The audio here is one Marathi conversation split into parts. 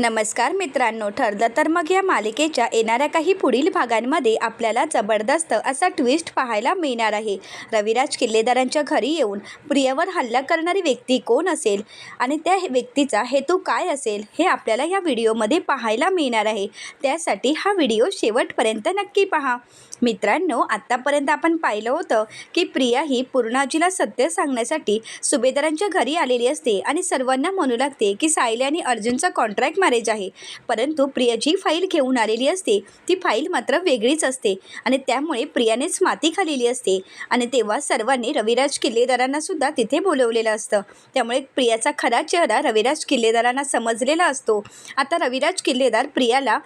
नमस्कार मित्रांनो ठरलं तर मग या मालिकेच्या येणाऱ्या काही पुढील भागांमध्ये आपल्याला जबरदस्त असा ट्विस्ट पाहायला मिळणार आहे. रविराज किल्लेदारांच्या घरी येऊन प्रियावर हल्ला करणारी व्यक्ती कोण असेल आणि त्या व्यक्तीचा हेतू काय असेल हे आपल्याला या व्हिडिओमध्ये पाहायला मिळणार आहे. त्यासाठी हा व्हिडिओ शेवटपर्यंत नक्की पहा. मित्रांनो आत्तापर्यंत आपण पाहिलं होतं की प्रिया ही पूर्णाजीला सत्य सांगण्यासाठी सुभेदारांच्या घरी आलेली असते आणि सर्वांना म्हणू लागते की सायली आणि अर्जुनचा कॉन्ट्रॅक्ट मॅरेज आहे. परंतु प्रिया जी फाईल घेऊन आलेली असते. ती फाईल मात्र वेगळीच असते आणि त्यामुळे प्रियानेच माती खालेली असते. आणि तेव्हा सर्वांनी रविराज किल्लेदारांना सुद्धा तिथे बोलवलेलं असतं. त्यामुळे प्रियाचा खरा चेहरा रविराज किल्लेदारांना समजलेला असतो. आता रविराज किल्लेदार प्रियाला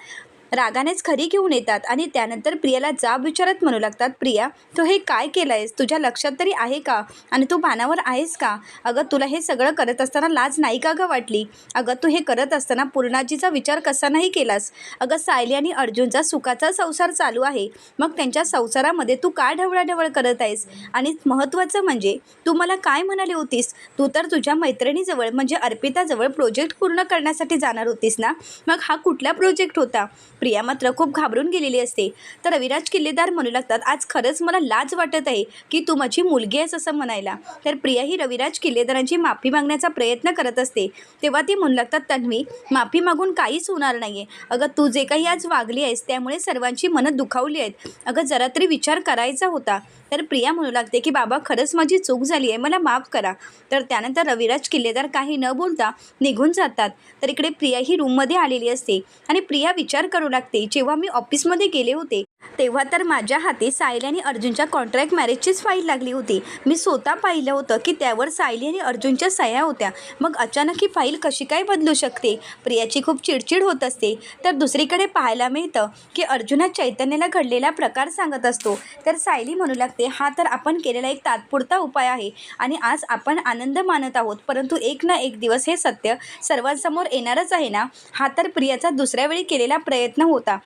रागानेच खरी घेऊन येतात आणि त्यानंतर प्रियाला जाब विचारत म्हणू लागतात प्रिया तू हे काय केलं आहेस तुझ्या लक्षात तरी आहे का? आणि तू भानावर आहेस का? अगं तुला हे सगळं करत असताना लाज नाही का गं वाटली? अगं तू हे करत असताना पूर्णाजीचा विचार कसा नाही केलास? अगं सायली आणि अर्जुनचा सुखाचा संसार चालू आहे. मग त्यांच्या संसारामध्ये तू का ढवळाढवळ करत आहेस? आणि महत्त्वाचं म्हणजे तू मला काय म्हणाली होतीस? तू तर तुझ्या मैत्रिणीजवळ म्हणजे अर्पिताजवळ प्रोजेक्ट पूर्ण करण्यासाठी जाणार होतीस ना? मग हा कुठला प्रोजेक्ट होता? प्रिया मात्र खूप घाबरून गेलेली असते. तर रविराज किल्लेदार म्हणू लागतात आज खरंच मला लाज वाटत आहे की तू माझी मुलगी आहेस असं म्हणायला. तर प्रिया ही रविराज किल्लेदारांची माफी मागण्याचा प्रयत्न करत असते. तेव्हा ती म्हणू लागतात तन्वी माफी मागून काहीच होणार नाही आहे अगं तू जे काही आज वागली आहेस त्यामुळे सर्वांची मनं दुखावली आहेत. अगं जरा तरी विचार करायचा होता. तर प्रिया म्हणू लागते की बाबा खरंच माझी चूक झाली आहे. मला माफ करा. तर त्यानंतर रविराज किल्लेदार काही न बोलता निघून जातात. तर इकडे प्रिया ही रूममध्ये आलेली असते. आणि प्रिया विचार करू लागते जेव्हा मी ऑफिसमध्ये गेले होते तेव्हा तर माझ्या हाती सायली आणि अर्जुनच्या कॉन्ट्रॅक्ट मॅरेजचीच फाईल लागली होती. मी स्वतः पाहिलं होतं की त्यावर सायली आणि अर्जुनच्या सह्या होत्या. मग अचानक ही फाईल कशी काय बदलू शकते? प्रियाची खूप चिडचिड होत असते. तर दुसरीकडे पाहायला मिळतं की अर्जुन हा चैतन्याला घडलेला प्रकार सांगत असतो. तर सायली म्हणू लागते हा तर आपण केलेला एक तात्पुरता उपाय आहे आणि आज आपण आनंद मानत आहोत. परंतु एक ना एक दिवस हे सत्य सर्वांसमोर येणारच आहे ना? हा तर प्रियाचा दुसऱ्या वेळी केलेला प्रयत्न होता.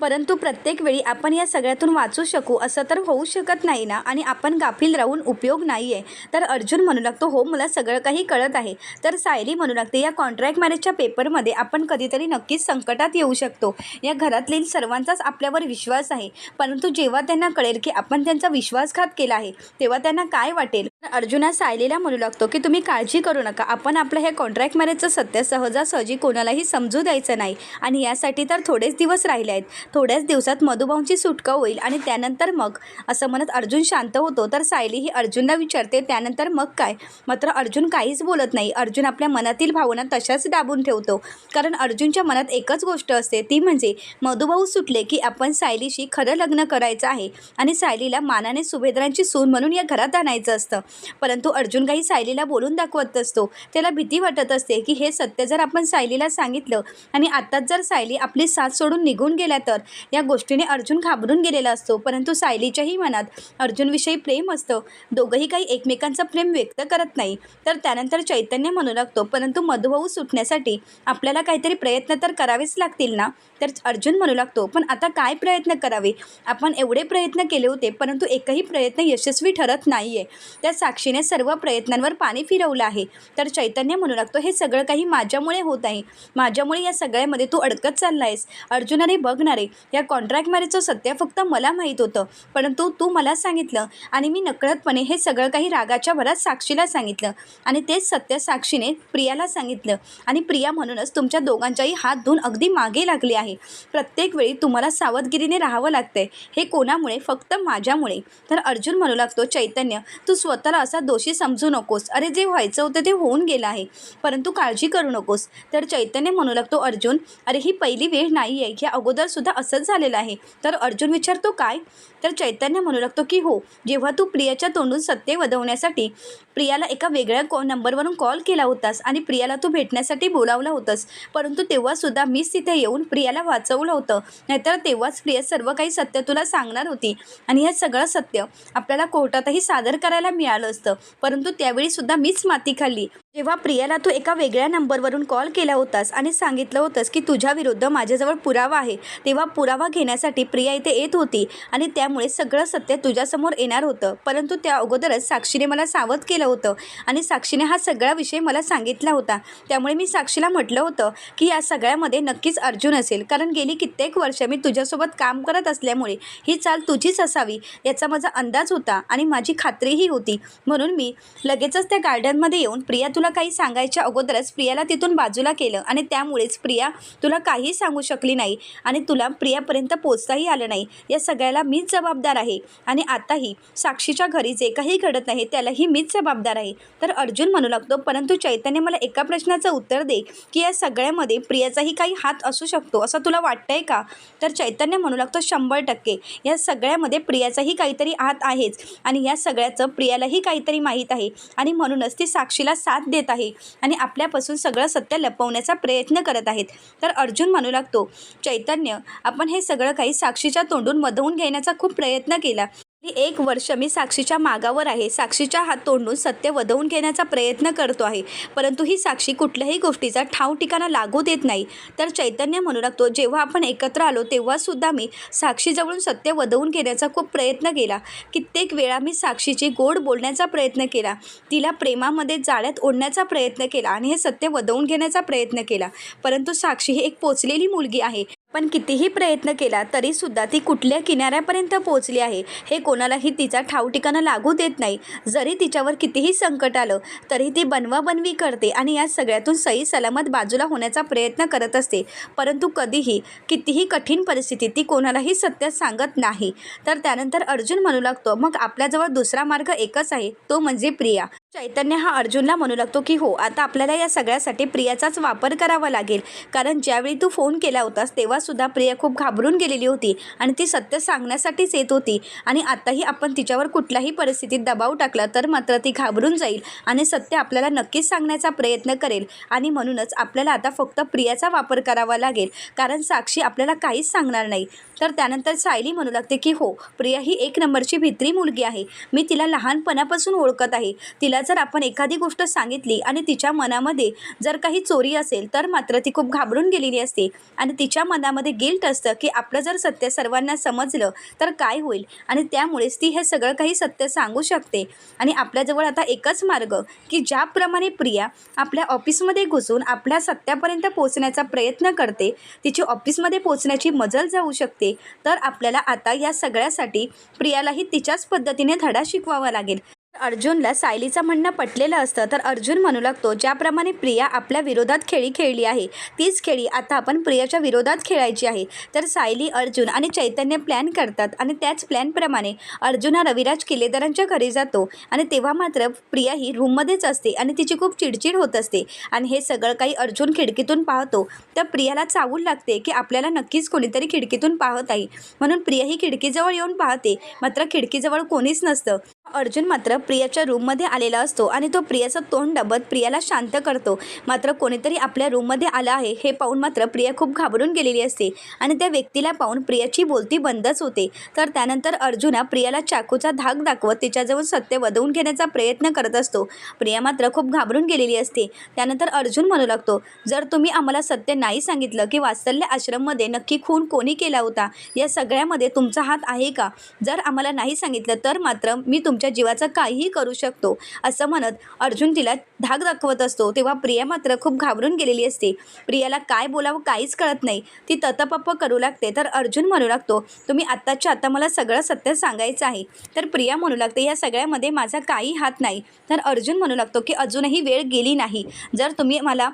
परंतु प्रत्येक वेळी आपण या सगळ्यातून वाचू शकू असं तर होऊ शकत नाही ना? आणि आपण गाफील राहून उपयोग नाही आहे तर अर्जुन म्हणू लागतो हो मला सगळं काही कळत आहे. तर सायली म्हणू लागते या कॉन्ट्रॅक्ट मॅरेजच्या पेपरमध्ये आपण कधीतरी नक्कीच संकटात येऊ शकतो. या घरातील सर्वांचाच आपल्यावर विश्वास आहे. परंतु जेव्हा त्यांना कळेल की आपण त्यांचा विश्वासघात केला आहे तेव्हा त्यांना काय वाटेल? अर्जुना सायलीला म्हणू लागतो की तुम्ही काळजी करू नका. आपण आपलं हे कॉन्ट्रॅक्ट मॅरेजचं सत्य सहजासहजी कोणालाही समजू द्यायचं नाही. आणि यासाठी तर थोडेच दिवस राहिले आहेत. थोड्याच दिवसात मधुभाऊंची सुटका होईल आणि त्यानंतर मग? असं म्हणत अर्जुन शांत होतो. तर सायली ही अर्जुनला विचारते त्यानंतर मग काय? मात्र अर्जुन काहीच बोलत नाही. अर्जुन आपल्या मनातील भावना तशाच दाबून ठेवतो. कारण अर्जुनच्या मनात एकच गोष्ट असते. ती म्हणजे मधुभाऊ सुटले की आपण सायलीशी खरं लग्न करायचं आहे. आणि सायलीला मानाने सुभेद्रांची सून म्हणून या घरात आणायचं असतं. परंतु अर्जुन काही सायलीला बोलून दाखवत असतो. त्याला भीती वाटत असते की हे सत्य जर आपण सायलीला सांगितलं आणि आत्ताच जर सायली आपली साथ सोडून निघून गेल्या तर या गोष्टीने अर्जुन घाबरून गेलेला असतो. परंतु सायलीच्याही मनात अर्जुनविषयी प्रेम असतं. दोघंही काही एकमेकांचं प्रेम व्यक्त करत नाही. तर त्यानंतर चैतन्य म्हणू लागतो. परंतु मधुभाऊ सुटण्यासाठी आपल्याला काहीतरी प्रयत्न तर करावेच लागतील ना? तर अर्जुन म्हणू लागतो पण आता काय प्रयत्न करावे? आपण एवढे प्रयत्न केले होते परंतु एकही प्रयत्न यशस्वी ठरत नाही आहे त्या साक्षीने सर्व प्रयत्नांवर पाणी फिरवलं आहे. तर चैतन्य म्हणू लागतो हे सगळं काही माझ्यामुळे होत आहे. माझ्यामुळे या सगळ्यामध्ये तू अडकत चालला आहेस अर्जुनाने बघणारे या कॉन्ट्रॅक्ट मॅरेजचं सत्य फक्त मला माहीत होतं. परंतु तू मला सांगितलं आणि मी नकळतपणे हे सगळं काही रागाच्या भरात साक्षीला सांगितलं. आणि तेच सत्य साक्षीने प्रियाला सांगितलं. आणि प्रिया म्हणूनच तुमच्या दोघांच्याही हात धुवून अगदी मागे लागले आहे. प्रत्येक वेळी तुम्हाला सावधगिरीने राहावं लागतंय. हे कोणामुळे? फक्त माझ्यामुळे. तर अर्जुन म्हणू लागतो चैतन्य तू स्वतः स्वतःला असा दोषी समजू नकोस. अरे जे व्हायचं होतं ते होऊन गेलं आहे. परंतु काळजी करू नकोस. तर चैतन्य म्हणू लागतो अर्जुन अरे ही पहिली वेळ नाही आहे. ह्या अगोदरसुद्धा असंच झालेलं आहे. तर अर्जुन विचारतो काय? तर चैतन्य म्हणू लागतो की हो जेव्हा तू प्रियाच्या तोंडून सत्य वधवण्यासाठी प्रियाला एका वेगळ्या कॉ नंबरवरून कॉल केला होतास आणि प्रियाला तू भेटण्यासाठी बोलावलं होतंस परंतु तेव्हासुद्धा मीच तिथे येऊन प्रियाला वाचवलं होतं. नाहीतर तेव्हाच प्रिया सर्व काही सत्य तुला सांगणार होती. आणि हे सगळं सत्य आपल्याला कोर्टातही सादर करायला मिळालं असतं. परंतु त्यावेळीसुद्धा मीच माती खाल्ली. जेव्हा प्रियाला तू एका वेगळ्या नंबरवरून कॉल केला होतास आणि सांगितलं होतंस की तुझ्या विरुद्ध माझ्याजवळ पुरावा आहे तेव्हा पुरावा घेण्यासाठी प्रिया इथे येत होती आणि त्यामुळे सगळं सत्य तुझ्यासमोर येणार होतं. परंतु त्या अगोदरच साक्षीने मला सावध केलं होतं आणि साक्षीने हा सगळा विषय मला सांगितला होता. त्यामुळे मी साक्षीला म्हटलं होतं की या सगळ्यामध्ये नक्कीच अर्जुन असेल कारण गेली कित्येक वर्ष मी तुझ्यासोबत काम करत असल्यामुळे ही चाल तुझीच असावी याचा माझा अंदाज होता आणि माझी खात्रीही होती. म्हणून मी लगेचच त्या गार्डनमध्ये येऊन प्रिया तुला काही सांगायच्या अगोदरच प्रियाला तिथून बाजूला केलं आणि त्यामुळेच प्रिया तुला काही सांगू शकली नाही आणि तुला प्रियापर्यंत पोचताही आलं नाही. या सगळ्याला मीच जबाबदार आहे आणि आताही साक्षीच्या घरी जे काही घडत नाही त्यालाही मीच जबाबदार आहे. तर अर्जुन म्हणू लागतो परंतु चैतन्य मला एका प्रश्नाचं उत्तर दे की या सगळ्यामध्ये प्रियाचाही काही हात असू शकतो असं तुला वाटतंय का? तर चैतन्य म्हणू लागतो शंभर टक्के. या सगळ्यामध्ये प्रियाचाही काहीतरी हात आहेच आणि या सगळ्याचं प्रियालाही काहीतरी माहीत आहे आणि म्हणूनच ती साक्षीला साथ देत आहे आणि आपल्यापासून सगळं सत्य लपवण्याचा प्रयत्न करत आहेत. तर अर्जुन म्हणू लागतो चैतन्य आपण हे सगळं काही साक्षीच्या तोंडून मधवून घेण्याचा खूप प्रयत्न केला. एक वर्ष मी साक्षीच्या मागावर आहे. साक्षीच्या हात तोंडून सत्य वधवून घेण्याचा प्रयत्न करतो आहे. परंतु ही साक्षी कुठल्याही गोष्टीचा ठाव ठिकाणा लागू देत नाही. तर चैतन्य म्हणू लागतो जेव्हा आपण एकत्र आलो तेव्हासुद्धा मी साक्षीजवळून सत्य वधवून घेण्याचा खूप प्रयत्न केला. कित्येक वेळा मी साक्षीची गोड बोलण्याचा प्रयत्न केला. तिला प्रेमामध्ये जाळ्यात ओढण्याचा प्रयत्न केला आणि हे सत्य वधवून घेण्याचा प्रयत्न केला. परंतु साक्षी ही एक पोचलेली मुलगी आहे. पण कितीही प्रयत्न केला तरीसुद्धा ती कुठल्या किनाऱ्यापर्यंत पोहोचली आहे हे कोणालाही तिचा ठाव ठिकाणा लागू देत नाही. जरी तिच्यावर कितीही संकट आलं तरी ती बनवाबनवी करते आणि या सगळ्यातून सही सलामत बाजूला होण्याचा प्रयत्न करत असते. परंतु कधीही कितीही कठीण परिस्थितीत ती कोणालाही सत्य सांगत नाही. तर त्यानंतर अर्जुन म्हणू लागतो मग आपल्याजवळ दुसरा मार्ग एकच आहे तो म्हणजे प्रिया. चैतन्य हा अर्जुनला म्हणू लागतो की हो आता आपल्याला या सगळ्यासाठी प्रियाचाच वापर करावा लागेल. कारण ज्यावेळी तू फोन केला होतास तेव्हासुद्धा प्रिया खूप घाबरून गेलेली होती आणि ती सत्य सांगण्यासाठीच येत होती. आणि आताही आपण तिच्यावर कुठल्याही परिस्थितीत दबाव टाकला तर मात्र ती घाबरून जाईल आणि सत्य आपल्याला नक्कीच सांगण्याचा प्रयत्न करेल. आणि म्हणूनच आपल्याला आता फक्त प्रियाचा वापर करावा लागेल. कारण साक्षी आपल्याला काहीच सांगणार नाही. तर त्यानंतर सायली म्हणू लागते की हो प्रिया ही एक नंबरची भित्री मुलगी आहे. मी तिला लहानपणापासून ओळखत आहे. तिला जर आपण एखादी गोष्ट सांगितली आणि तिच्या मनामध्ये जर काही चोरी असेल तर मात्र ती खूप घाबरून गेलेली असते. आणि तिच्या मनामध्ये गिल्ट असतं की आपलं जर सत्य सर्वांना समजलं तर काय होईल? आणि त्यामुळेच ती हे सगळं काही सत्य सांगू शकते. आणि आपल्याजवळ आता एकच मार्ग की ज्याप्रमाणे प्रिया आपल्या ऑफिसमध्ये घुसून आपल्या सत्यापर्यंत पोचण्याचा प्रयत्न करते तिची ऑफिसमध्ये पोचण्याची मजल जाऊ शकते तर आपल्याला आता या सगळ्यासाठी प्रियालाही तिच्याच पद्धतीने धडा शिकवावा लागेल. अर्जुनला सायलीचं म्हणणं पटलेलं असतं तर अर्जुन म्हणू लागतो ज्याप्रमाणे प्रिया आपल्या विरोधात खेळी खेळली आहे तीच खेळी आता आपण प्रियाच्या विरोधात खेळायची आहे. तर सायली अर्जुन आणि चैतन्य प्लॅन करतात आणि त्याच प्लॅनप्रमाणे अर्जुन हा रविराज किल्लेदारांच्या घरी जातो आणि तेव्हा मात्र प्रिया ही रूममध्येच असते आणि तिची खूप चिडचिड होत असते आणि हे सगळं काही अर्जुन खिडकीतून पाहतो. तर प्रियाला चावूल लागते की आपल्याला नक्कीच कोणीतरी खिडकीतून पाहत आहे. म्हणून प्रिया ही खिडकीजवळ येऊन पाहते मात्र खिडकीजवळ कोणीच नसतं. अर्जुन मात्र प्रियाच्या रूममध्ये आलेला असतो आणि तो प्रियाचं तोंड डबत प्रियाला शांत करतो. मात्र कोणीतरी आपल्या रूममध्ये आलं आहे हे पाहून मात्र प्रिया खूप घाबरून गेलेली असते आणि त्या व्यक्तीला पाहून प्रियाची बोलती बंदच होते. तर त्यानंतर अर्जुना प्रियाला चाकूचा धाक दाखवत तिच्याजवळ सत्य वदवून घेण्याचा प्रयत्न करत असतो. प्रिया मात्र खूप घाबरून गेलेली असते. त्यानंतर अर्जुन म्हणू लागतो जर तुम्ही आम्हाला सत्य नाही सांगितलं की वात्सल्य आश्रममध्ये नक्की खून कोणी केला होता? या सगळ्यामध्ये तुमचा हात आहे का? जर आम्हाला नाही सांगितलं तर मात्र मी तुमच्या जीवाचं काहीही करू शकतो. असं म्हणत अर्जुन तिला धाक दाखवत असतो. तेव्हा प्रिया मात्र खूप घाबरून गेलेली असते. प्रियाला काय बोलावं काहीच कळत नाही. ती ततपप्प करू लागते. तर अर्जुन म्हणू लागतो तुम्ही आत्ताच्या आता मला सगळं सत्य सांगायचं आहे तर प्रिया म्हणू लागते या सगळ्यामध्ये माझा काही हात नाही तर अर्जुन म्हणू लागतो की अजूनही वेळ गेली नाही. जर तुम्ही मला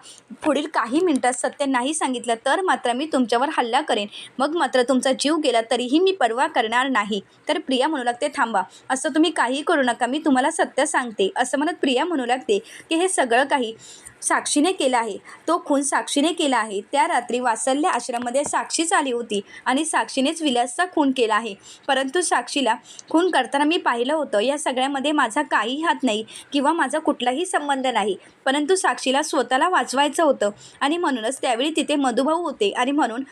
पुढील काही मिनिटात सत्य नाही सांगितलं तर मात्र मी तुमच्यावर हल्ला करेन. मग मात्र तुमचा जीव गेला तरीही मी पर्वा करणार नाही तर प्रिया म्हणू लागते थांबा. असं तुम्ही काय काही करू नका मी तुम्हाला सत्य सांगते. असं म्हणत प्रिया म्हणू लागते की हे सगळं काही साक्षीने केलं आहे. तो खून साक्षीने केला आहे. त्या रात्री वात्सल्य आश्रममध्ये साक्षीच आली होती आणि साक्षीनेच विलासचा खून केला आहे. परंतु साक्षीला खून करताना मी पाहिलं होतं या सगळ्यामध्ये माझा काही हात नाही किंवा माझा कुठलाही संबंध नाही. परंतु साक्षीला स्वतःला वाचवायचं होतं आणि म्हणूनच त्यावेळी तिथे मधुभाऊ होते आणि म्हणून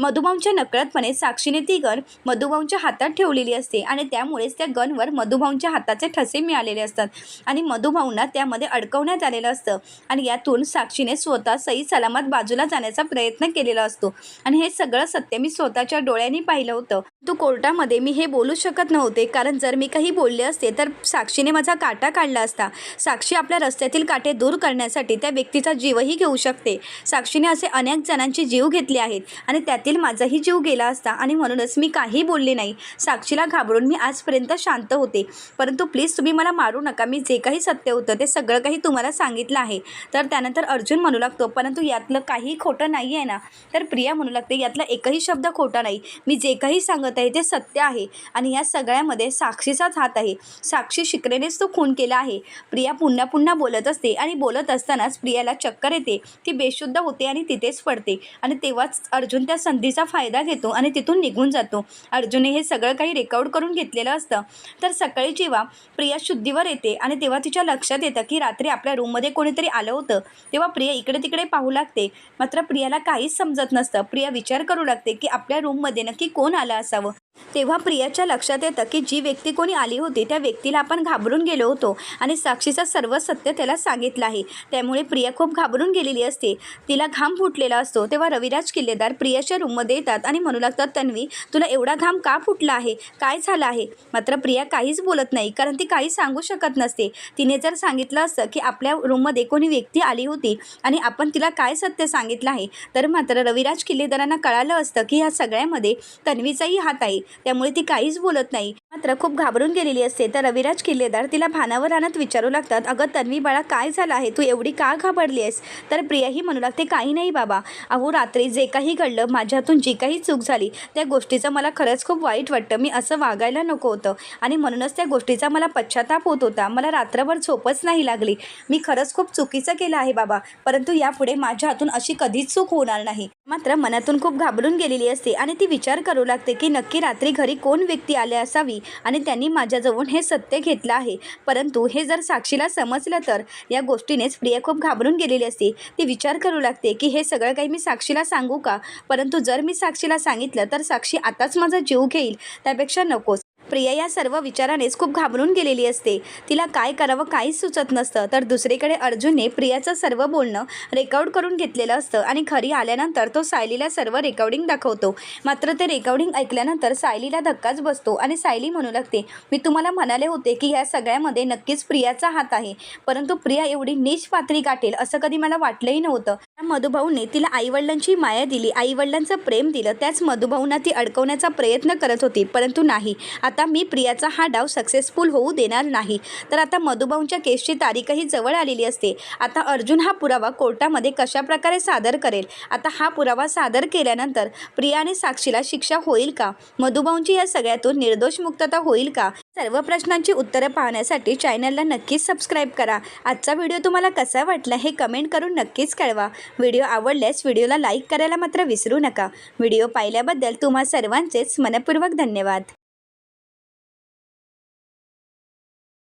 मधुभाऊंच्या नकळतपणे साक्षीने ती गन मधुभाऊंच्या हातात ठेवलेली असते आणि त्यामुळेच त्या गनवर मधुभाऊंच्या हाताचे ठसे मिळालेले असतात. आणि मधुभाऊंना त्यामध्ये अडकवण्यात आलेलं असतं आणि यातून साक्षीने स्वतः सई सलामत बाजूला जाण्याचा प्रयत्न केलेला असतो. आणि हे सगळं सत्य मी स्वतःच्या डोळ्यांनी पाहिलं होतं. तू कोर्टामध्ये मी हे बोलू शकत नव्हते. कारण जर मी काही बोलले असते तर साक्षीने माझा काटा काढला असता. साक्षी आपल्या रस्त्यातील काटे दूर करण्यासाठी त्या व्यक्तीचा जीवही घेऊ शकते. साक्षीने असे अनेक जणांचे जीव घेतले आहेत आणि त्यातील माझाही जीव गेला असता आणि म्हणूनच मी काही बोलले नाही. साक्षीला घाबरून मी आजपर्यंत शांत होते. परंतु प्लीज तुम्ही मला मारू नका. मी जे काही सत्य होतं ते सगळं काही तुम्हाला सांगितलं आहे. तर त्यानंतर अर्जुन म्हणू लागतो परंतु यातलं काही खोटं नाही आहे ना? तर प्रिया म्हणू लागते यातला एकही शब्द खोटा नाही. मी जे काही सांगत आहे ते सत्य आहे आणि या सगळ्यामध्ये साक्षीचाच हात आहे. साक्षी शिकरेनेच तो खून केला आहे. प्रिया पुन्हा पुन्हा बोलत असते आणि बोलत असतानाच प्रियाला चक्कर येते. ती बेशुद्ध होते आणि तिथेच पडते. आणि तेव्हाच अर्जुन त्या संधीचा फायदा घेतो आणि तिथून निघून जातो. अर्जुने हे सगळं काही रेकॉर्ड करून घेतलेलं असतं. तर सकाळी जेव्हा प्रिया शुद्धीवर येते आणि तेव्हा तिच्या लक्षात येतं की रात्री आपल्या रूममध्ये कोणीतरी आलं होतं तेव्हा प्रिया इकडे तिकडे पाहू लागते. मात्र प्रियाला काहीच समजत नसतं. प्रिया विचार करू लागते की आपल्या रूममध्ये नक्की कोण आलं असावं? तेव्हा प्रियाच्या लक्षात येतं की जी व्यक्ती कोणी आली होती त्या व्यक्तीला आपण घाबरून गेलो होतो आणि साक्षीचं सर्व सत्य त्याला सांगितलं आहे. त्यामुळे प्रिया खूप घाबरून गेलेली असते. तिला घाम फुटलेला असतो. तेव्हा रविराज किल्लेदार प्रियाच्या रूममध्ये येतात आणि म्हणू लागतात तन्वी तुला एवढा घाम का फुटला आहे? काय झालं आहे? मात्र प्रिया काहीच बोलत नाही कारण ती काही सांगू शकत नसते. तिने जर सांगितलं असतं की आपल्या रूममध्ये कोणी व्यक्ती आली होती आणि आपण तिला काय सत्य सांगितलं आहे तर मात्र रविराज किल्लेदारांना कळालं असतं की ह्या सगळ्यामध्ये तन्वीचाही हात आहे. त्यामुळे ती काहीच बोलत नाही. मात्र खूप घाबरून गेलेली असते. तर रविराज किल्लेदार तिला भानावर आणत विचारू लागतात अगं तन्वी बाळा काय झालं आहे? तू एवढी का घाबरली आहेस तर प्रियाही म्हणू लागते काही नाही बाबा. अहो रात्री जे काही घडलं माझ्यातून जी काही चूक झाली त्या गोष्टीचं मला खरंच खूप वाईट वाटतं. मी असं वागायला नको होतं. आणि म्हणूनच त्या गोष्टीचा मला पश्चाताप होत होता. मला रात्रभर झोपच नाही लागली. मी खरंच खूप चुकीचं केलं आहे बाबा. परंतु यापुढे माझ्या हातून अशी कधीच चूक होणार नाही. मात्र मनातून खूप घाबरून गेलेली असते आणि ती विचार करू लागते की नक्की रात्री घरी कोण व्यक्ती आले असावी? आणि त्यांनी माझ्याजवळून हे सत्य घेतलं आहे. परंतु हे जर साक्षीला समजलं तर या गोष्टीनेच प्रिया खूप घाबरून गेलेली असते. ती विचार करू लागते की हे सगळं काही मी साक्षीला सांगू का? परंतु जर मी साक्षीला सांगितलं तर साक्षी आताच माझा जीव घेईल. त्यापेक्षा नकोच प्रिया या सर्व विचारानेच खूप घाबरून गेलेली असते. तिला काय करावं काहीच सुचत नसतं. तर दुसरीकडे अर्जुनने प्रियाचं सर्व बोलणं रेकॉर्ड करून घेतलेलं असतं आणि घरी आल्यानंतर तो सायलीला सर्व रेकॉर्डिंग दाखवतो. मात्र ते रेकॉर्डिंग ऐकल्यानंतर सायलीला धक्काच बसतो आणि सायली म्हणू लागते मी तुम्हाला म्हणाले होते की ह्या सगळ्यामध्ये नक्कीच प्रियाचा हात आहे. परंतु प्रिया एवढी नीच पातळी गाठेल असं कधी मला वाटलंही नव्हतं. त्या मधुभाऊने तिला आईवडिलांची माया दिली. आईवडिलांचं प्रेम दिलं. त्याच मधुभाऊंना ती अडकवण्याचा प्रयत्न करत होती परंतु नाही. आता मी प्रियाचा हा डाव सक्सेसफुल होऊ देणार नाही. तर आता मधुभाऊंच्या केसची तारीखही जवळ आलेली असते. आता अर्जुन हा पुरावा कोर्टामध्ये कशा प्रकारे सादर करेल? आता हा पुरावा सादर केल्यानंतर प्रिया आणि साक्षीला शिक्षा होईल का? मधुभाऊंची या सगळ्यातून निर्दोष मुक्तता होईल का? सर्व प्रश्नांची उत्तरं पाहण्यासाठी चॅनलला नक्कीच सबस्क्राईब करा. आजचा व्हिडिओ तुम्हाला कसा वाटला हे कमेंट करून नक्कीच कळवा. व्हिडिओ आवडल्यास व्हिडिओला लाईक करायला मात्र विसरू नका. व्हिडिओ पाहिल्याबद्दल तुम्हा सर्वांचेच मनपूर्वक धन्यवाद.